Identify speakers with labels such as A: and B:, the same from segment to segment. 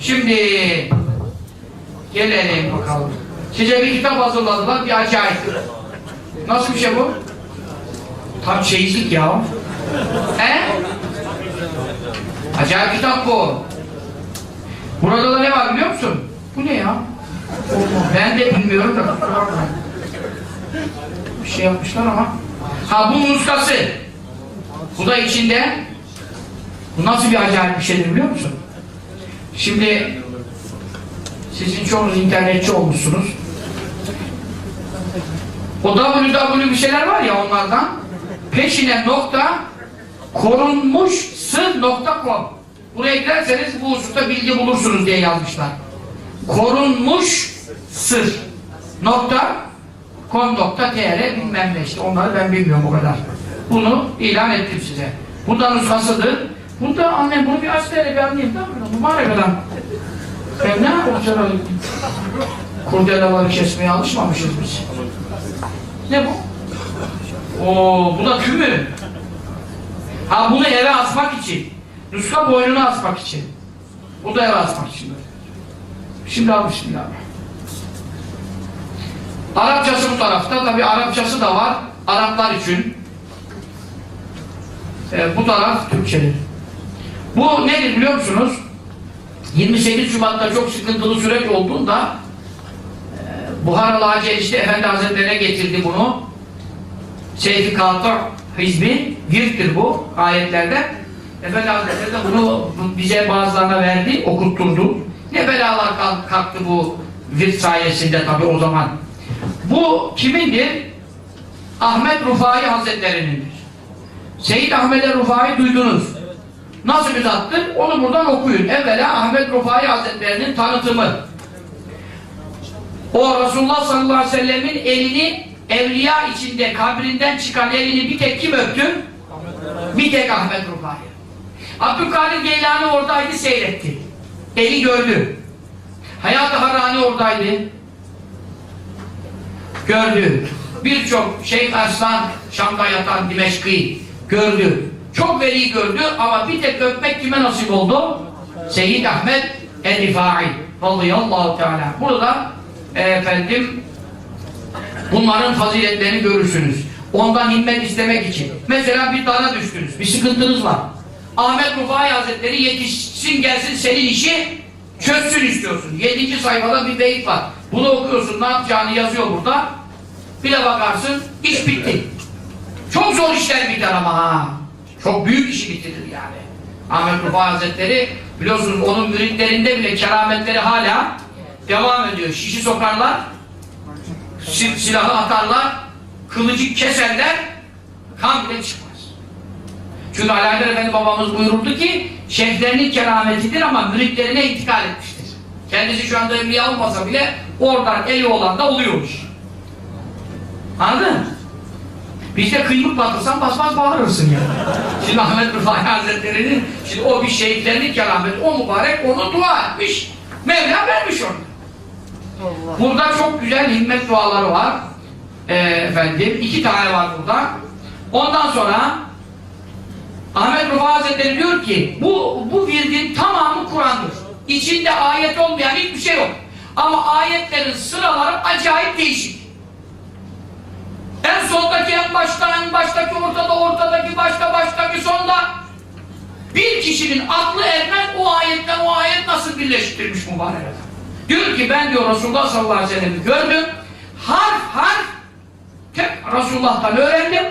A: Şimdi gelelim bakalım. Size bir kitap hazırladılar, bir acayip. Nasıl bir şey bu? Tam çeyizlik ya. He? Acayip kitap bu. Burada da ne var biliyor musun? Bu ne ya? Ben de bilmiyorum da. Bir şey yapmışlar ama. Ha bu muskası. Bu da içinde. Bu nasıl bir acayip bir şeydir biliyor musun? Şimdi sizin çoğunuz internetçi olmuşsunuz. O www bir şeyler var ya onlardan peşine nokta korunmuş sır.com Buraya girerseniz bu hususta bilgi bulursunuz diye yazmışlar. Korunmuş sır nokta com nokta tr bilmem ne işte onları ben bilmiyorum o kadar. Bunu ilan ettim size. Bu da nuskasıdır. Bunda annem bunu bir aç bir anlayayım da mübarek adam. Ben ne sana? Kurdelaları kesmeye alışmamışız biz. Ne bu? Oo, bu da kümü. Ha bunu eve asmak için. Nuska boynuna asmak için. Bu da eve asmak için. Şimdi al bismillah. Arapçası bu tarafta. Tabi Arapçası da var. Araplar için. Ee, bu taraf Türkçedir. Bu nedir biliyor musunuz? 28 Şubat'ta çok sıkıntılı süreç olduğunda e, Buharalı Hacı işte Efendi Hazretleri'ne getirdi bunu. Seyfi Kağıtlar Hizbi, virttir bu ayetlerden. Efendi Hazretleri de bunu bize bazılarına verdi, okutturdu. Ne belalar kalk- kalktı bu virt sayesinde tabi o zaman. Bu kimindir? Ahmet Rufai Hazretleri'nindir. Seyyid Ahmet Rufai duydunuz. Nasıl bir zattır? Onu buradan okuyun. Evvela Ahmet Rufai Hazretleri'nin tanıtımı. O Resulullah sallallahu aleyhi ve sellemin elini evliya içinde kabrinden çıkan elini bir tek kim öptü? Bir tek Ahmet Rufai. Abdülkadir Geylani oradaydı seyretti. Eli gördü. Hayat-ı Harani oradaydı. Gördü. Birçok Şeyh Arslan Şam'da yatan Dimeşk'i gördü. Çok veli gördü ama bir tek öpmek kime nasip oldu? Seyyid Ahmet El-Rifai radıyallahu teala. Burada e, efendim bunların faziletlerini görürsünüz. Ondan himmet istemek için. Mesela bir dara düştünüz, bir sıkıntınız var. Ahmet Rufai Hazretleri yetişsin gelsin senin işi çözsün istiyorsun. Yedinci sayfada bir beyit var. Bunu okuyorsun, ne yapacağını yazıyor burada. Bir de bakarsın, iş bitti. Çok zor işler biter ama ha. Çok büyük işi bitirir yani. Ahmet Rufai Hazretleri biliyorsunuz onun müritlerinde bile kerametleri hala devam ediyor. Şişi sokarlar, sil silahı atarlar, kılıcı keserler, kan bile çıkmaz. Çünkü Alaeddin Efendi babamız buyururdu ki şeyhlerinin kerametidir ama müritlerine intikal etmiştir. Kendisi şu anda evliya olmasa bile oradan eli olan da oluyormuş. Anladın mı? Bizde kıymık batırsan basmaz bağırırsın ya. Şimdi Ahmet Rıfai Hazretleri'nin şimdi o bir şeyhlerinin kerameti, o mübarek onu dua etmiş. Mevla vermiş onu. Burada çok güzel himmet duaları var. Ee, efendim, iki tane var burada. Ondan sonra Ahmet Rıfai Hazretleri diyor ki bu, bu virdin tamamı Kur'an'dır. İçinde ayet olmayan hiçbir şey yok. Ama ayetlerin sıraları acayip değişik. En sondaki en başta, en baştaki ortada, ortadaki başta, baştaki sonda bir kişinin aklı ermez o ayetten o ayet nasıl birleştirmiş mübarek adam. Diyor ki ben diyor Resulullah sallallahu aleyhi ve sellem'i gördüm. Harf harf tek Resulullah'tan öğrendim.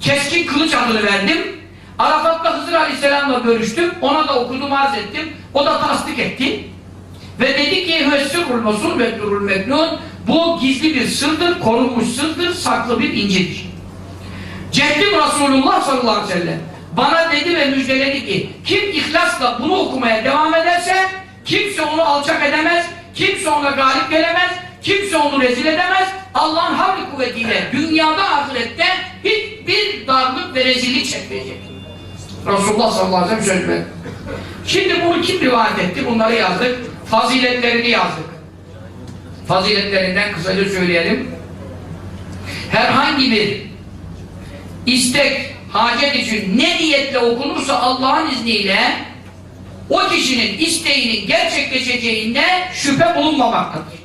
A: Keskin kılıç adını verdim. Arafat'ta Hızır Aleyhisselam'la görüştüm. Ona da okudum, arz ettim. O da tasdik etti. Ve dedi ki Hüvessirul Mesul ve Durul Meknun bu gizli bir sırdır, korunmuş sırdır, saklı bir incidir. Ceddim Resulullah sallallahu aleyhi ve sellem bana dedi ve müjdeledi ki kim ihlasla bunu okumaya devam ederse kimse onu alçak edemez, kimse ona galip gelemez, kimse onu rezil edemez. Allah'ın havli kuvvetiyle dünyada ahirette hiçbir darlık ve rezillik çekmeyecek. Resulullah sallallahu aleyhi ve sellem söyledi. Şimdi bunu kim rivayet etti? Bunları yazdık. Faziletlerini yazdık. Faziletlerinden kısaca söyleyelim. Herhangi bir istek, hacet için ne niyetle okunursa Allah'ın izniyle o kişinin isteğinin gerçekleşeceğinde şüphe bulunmamaktadır.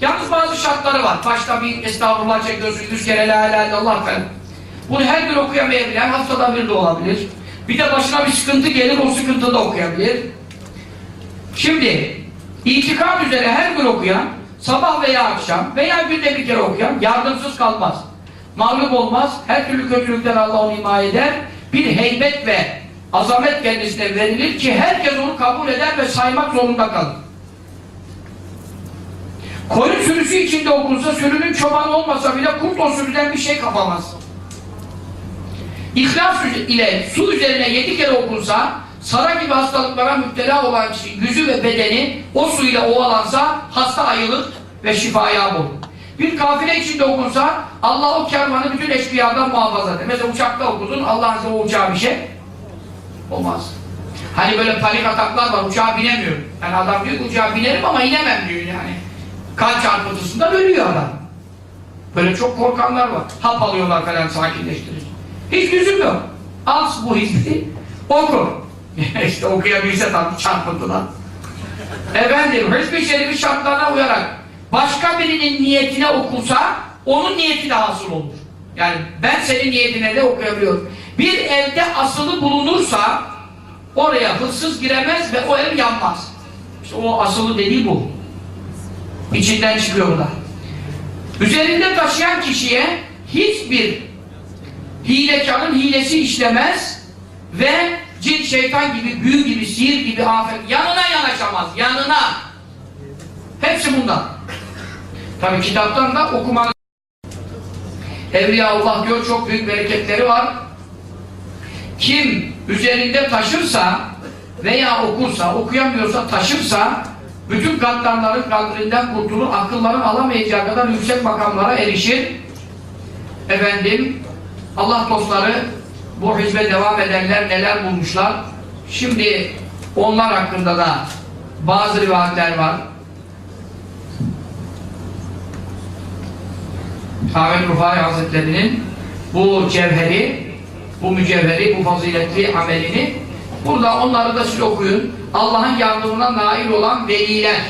A: Yalnız bazı şartları var. Başta bir estağfurullah çekiyorsun, yüz kere la ilahe illallah. Bunu her gün okuyamayabilen haftada bir de olabilir. Bir de başına bir sıkıntı gelir, o sıkıntı da okuyabilir. Şimdi, itikad üzere her gün okuyan, sabah veya akşam veya günde bir kere okuyan yardımsız kalmaz. Mağlup olmaz, her türlü kötülükten Allah onu himaye eder. Bir heybet ve azamet kendisine verilir ki herkes onu kabul eder ve saymak zorunda kalır. Koyun sürüsü içinde okunsa, sürünün çobanı olmasa bile kurt o sürüden bir şey kapamaz. İhlas ile su üzerine yedi kere okunsa, sara gibi hastalıklara müptela olan kişi, yüzü ve bedeni o suyla ovalansa, hasta ayılır ve şifaya bulur. Bir kafile içinde okunsa, Allah o kervanı bütün eşkıyadan muhafaza eder. Mesela uçakta okudun, Allah'ın size o bir şey olmaz. Hani böyle panik ataklar var, uçağa binemiyorum. Yani adam diyor ki uçağa binerim ama inemem diyor yani. Kalp çarpıntısından ölüyor adam. Böyle çok korkanlar var. Hap alıyorlar falan sakinleştirici. Hiç lüzum yok. Al bu hizmeti, oku. işte okuyabilse tabii çarpıntıdan. Efendim, Hizb-i Şerif'i şartlarına uyarak başka birinin niyetine okunsa, onun niyeti de hasıl olur. Yani ben senin niyetine de okuyabiliyorum. Bir evde asılı bulunursa, oraya hırsız giremez ve o ev yanmaz. İşte o asılı dediği bu. İçinden çıkıyor da. Üzerinde taşıyan kişiye hiçbir hilekarın hilesi işlemez ve cin, şeytan gibi, büyü gibi, sihir gibi afet yanına yanaşamaz, yanına. Hepsi bundan. Tabi kitaptan da okumanın Evliyaullah diyor çok büyük bereketleri var. Kim üzerinde taşırsa veya okursa, okuyamıyorsa taşırsa bütün gaddarların kadrinden kurtulur, akılların alamayacağı kadar yüksek makamlara erişir. Efendim, Allah dostları bu hizme devam edenler neler bulmuşlar? Şimdi onlar hakkında da bazı rivayetler var. Ahmet Rufai Hazretleri'nin bu cevheri, bu mücevheri, bu faziletli amelini burada onları da siz okuyun. Allah'ın yardımına nail olan veliler.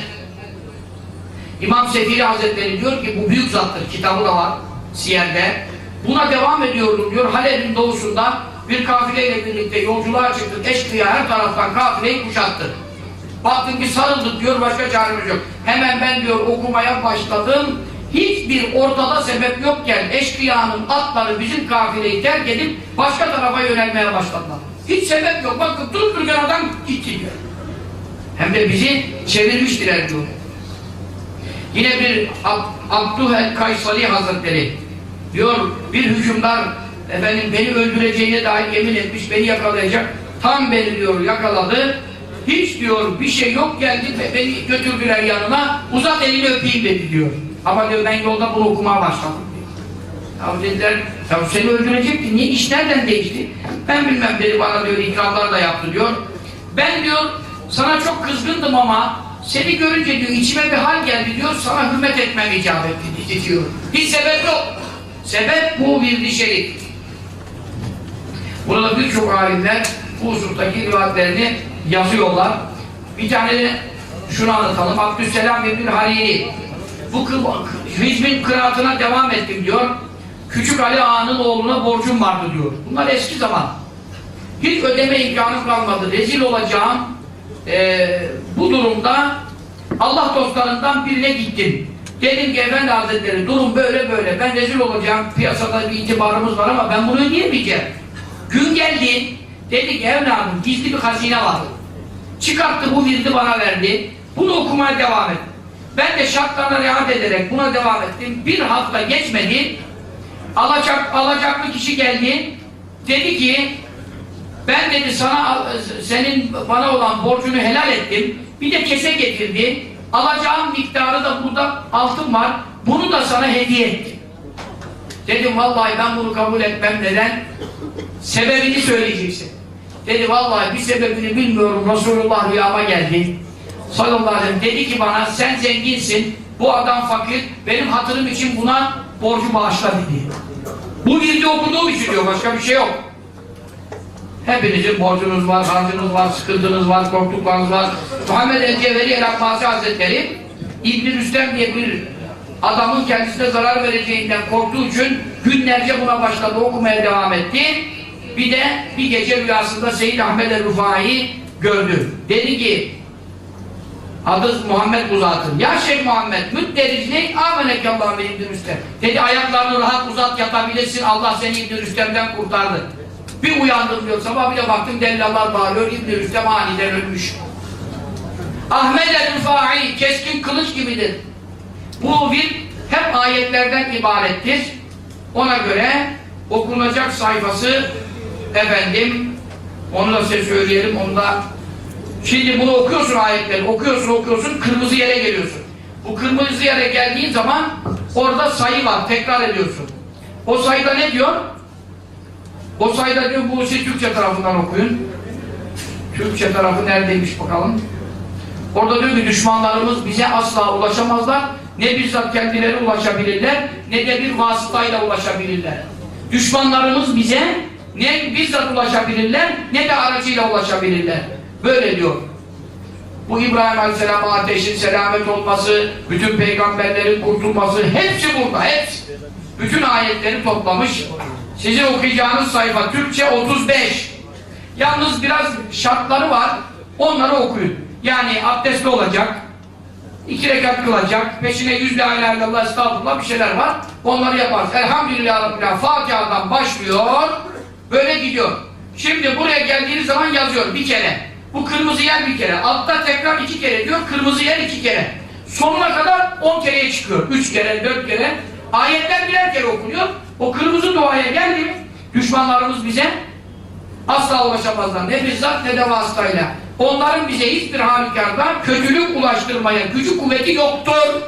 A: İmam Sefiri Hazretleri diyor ki bu büyük zattır. Kitabı da var Siyer'de. Buna devam ediyorum diyor. Halep'in doğusunda bir kafileyle birlikte yolculuğa çıktık. Eşkıya her taraftan kafileyi kuşattı. Baktım ki sarıldık diyor başka çaremiz yok. Hemen ben diyor okumaya başladım. Hiçbir ortada sebep yokken eşkıyanın atları bizim kafileyi terk edip başka tarafa yönelmeye başladılar. Hiç sebep yok. Bakın durup dururken adam gitti diyor. Hem de bizi çevirmiştiler diyor. Yine bir Ab Abdüh el-Kaysali Hazretleri diyor bir hükümdar efendim beni öldüreceğine dair yemin etmiş beni yakalayacak. Tam beni diyor yakaladı. Hiç diyor bir şey yok geldi ve beni götürdüler yanına uzat elini öpeyim dedi diyor. Ama diyor ben yolda bunu okumaya başladım. Ya dediler ya seni öldürecekti. Niye? İş nereden değişti? Ben bilmem dedi. Bana diyor ikramlar da yaptı diyor. Ben diyor sana çok kızgındım ama seni görünce diyor içime bir hal geldi diyor. Sana hürmet etmem icap etti diyor. Hiç sebep yok Sebep bu bir şerif. Burada birçok alimler bu husustaki rivayetlerini yazıyorlar. Bir tane şunu anlatalım. Abdüsselam bin Hariri bu hizmin kıraatına devam ettim diyor. Küçük Ali Ağa'nın oğluna borcum vardı diyor. Bunlar eski zaman. Hiç ödeme imkanım kalmadı. Rezil olacağım. Ee, bu durumda Allah dostlarından birine gittim. Dedim ki efendi hazretleri durum böyle böyle ben rezil olacağım piyasada bir itibarımız var ama ben bunu ödeyemeyeceğim. Gün geldi dedi ki evladım gizli bir hazine var. Çıkarttı bu virdi bana verdi. Bunu okumaya devam et. Ben de şartlarına riayet ederek buna devam ettim. Bir hafta geçmedi. Alacak, alacaklı kişi geldi. Dedi ki ben dedi sana senin bana olan borcunu helal ettim. Bir de kese getirdi. Alacağım miktarı da burada altın var. Bunu da sana hediye ettim. Dedim vallahi ben bunu kabul etmem neden? Sebebini söyleyeceksin. Dedi vallahi bir sebebini bilmiyorum. Resulullah rüyama geldi. Sallallahu aleyhi dedi ki bana sen zenginsin. Bu adam fakir. Benim hatırım için buna borcu bağışla dedi. Bu virdi okuduğum için diyor. Başka bir şey yok. Hepinizin borcunuz var, harcınız var, sıkıntınız var, korktuklarınız var. Muhammed el-Cevheri el-Abbasi Hazretleri İbn-i Rüstem diye bir adamın kendisine zarar vereceğinden korktuğu için günlerce buna başladı, okumaya devam etti. Bir de bir gece rüyasında Seyyid Ahmed el-Rufai gördü. Dedi ki Adı Muhammed bu zatın. Ya Şeyh Muhammed, müttericlik amenek Allah'ım İbn-i Rüstem. Dedi ayaklarını rahat uzat yatabilirsin. Allah seni İbn-i Rüstem'den kurtardı. Bir uyandım diyor. Sabah bir de baktım delillalar bağırıyor. İbn-i Rüstem aniden ölmüş. Ahmed el-Rufai keskin kılıç gibidir. Bu bir hep ayetlerden ibarettir. Ona göre okunacak sayfası efendim onu da size söyleyelim. Onu da Şimdi bunu okuyorsun ayetleri, okuyorsun okuyorsun, kırmızı yere geliyorsun. Bu kırmızı yere geldiğin zaman orada sayı var, tekrar ediyorsun. O sayıda ne diyor? O sayıda diyor, bu siz Türkçe tarafından okuyun. Türkçe tarafı neredeymiş bakalım. Orada diyor ki düşmanlarımız bize asla ulaşamazlar. Ne bizzat kendileri ulaşabilirler, ne de bir vasıtayla ulaşabilirler. Düşmanlarımız bize ne bizzat ulaşabilirler, ne de aracıyla ulaşabilirler. Böyle diyor. Bu İbrahim Aleyhisselam'a ateşin selamet olması, bütün peygamberlerin kurtulması, hepsi burada, hepsi. Bütün ayetleri toplamış. Sizin okuyacağınız sayfa Türkçe 35. Yalnız biraz şartları var. Onları okuyun. Yani abdestli olacak, iki rekat kılacak, peşine yüz la ilahe illallah estağfurullah bir şeyler var. Onları yaparız. Elhamdülillah Rabbil Fatiha'dan başlıyor, böyle gidiyor. Şimdi buraya geldiğiniz zaman yazıyor bir kere. Bu kırmızı yer bir kere. Altta tekrar iki kere diyor, kırmızı yer iki kere. Sonuna kadar on kereye çıkıyor. Üç kere, dört kere. Ayetler birer kere okunuyor. O kırmızı duaya geldi düşmanlarımız bize asla ulaşamazlar. Ne bizzat ne de vasıtayla. Onların bize hiçbir halükarda kötülük ulaştırmaya gücü kuvveti yoktur.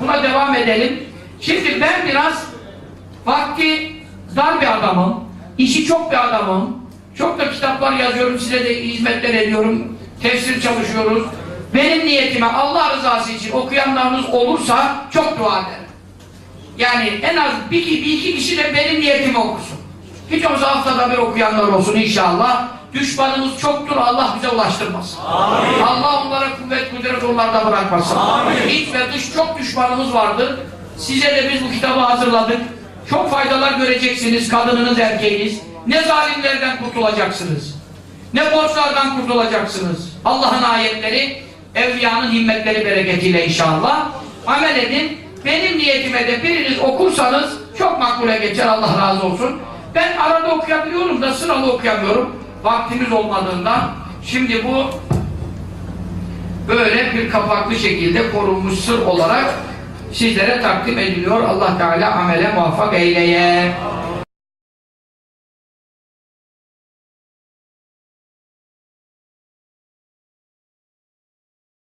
A: Buna devam edelim. Şimdi ben biraz vakti dar bir adamım. işi çok bir adamım. Çok da kitaplar yazıyorum. Size de hizmetler ediyorum. Tefsir çalışıyoruz. Benim niyetime Allah rızası için okuyanlarınız olursa çok dua ederim. Yani en az bir, bir iki kişi de benim niyetimi okusun. Hiç olmazsa haftada bir okuyanlar olsun inşallah. Düşmanımız çoktur, Allah bize ulaştırmasın. Amin. Allah onlara kuvvet, kudret onlarda bırakmasın. Amin. İç ve dış çok düşmanımız vardır. Size de biz bu kitabı hazırladık. Çok faydalar göreceksiniz, kadınınız, erkeğiniz. Ne zalimlerden kurtulacaksınız, ne borçlardan kurtulacaksınız. Allah'ın ayetleri, evliyanın himmetleri bereketiyle inşallah. Amel edin. Benim niyetime de biriniz okursanız çok makbule geçer, Allah razı olsun. Ben arada okuyabiliyorum da sıralı okuyamıyorum. Vaktimiz olmadığından. Şimdi bu böyle bir kapaklı şekilde korunmuş sır olarak sizlere takdim ediliyor. Allah Teala amele muvaffak eyleye.